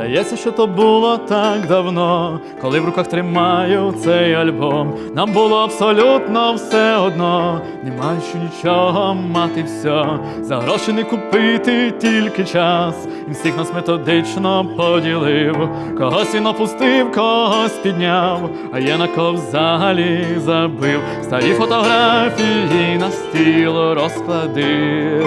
Здається, що то було так давно, коли в руках тримаю цей альбом. Нам було абсолютно все одно, не маючи нічого, мати все. За гроші не купити тільки час. Він всіх нас методично поділив. Когось він опустив, когось підняв, а я на кого взагалі забив. Старі фотографії на стіл розкладив.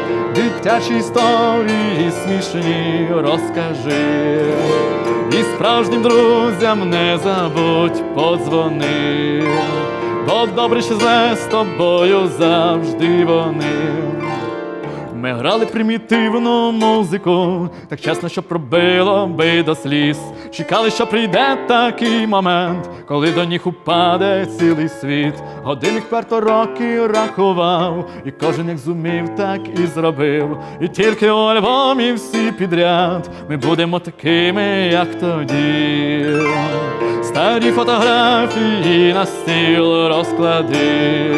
Дитячі історії смішні. Розкажи, і справжнім друзям не забудь подзвони, бо добре чи зле з тобою завжди вони. Ми грали примітивну музику, так чесно, що пробило би до сліз. Чекали, що прийде такий момент, коли до них упаде цілий світ. Годинник перто роки рахував, і кожен як зумів, так і зробив. І тільки у альбомі всі підряд ми будемо такими, як тоді. Старі фотографії на стіл розклади.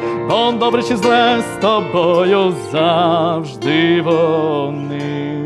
Бо добре чи зле з тобою завжди вони.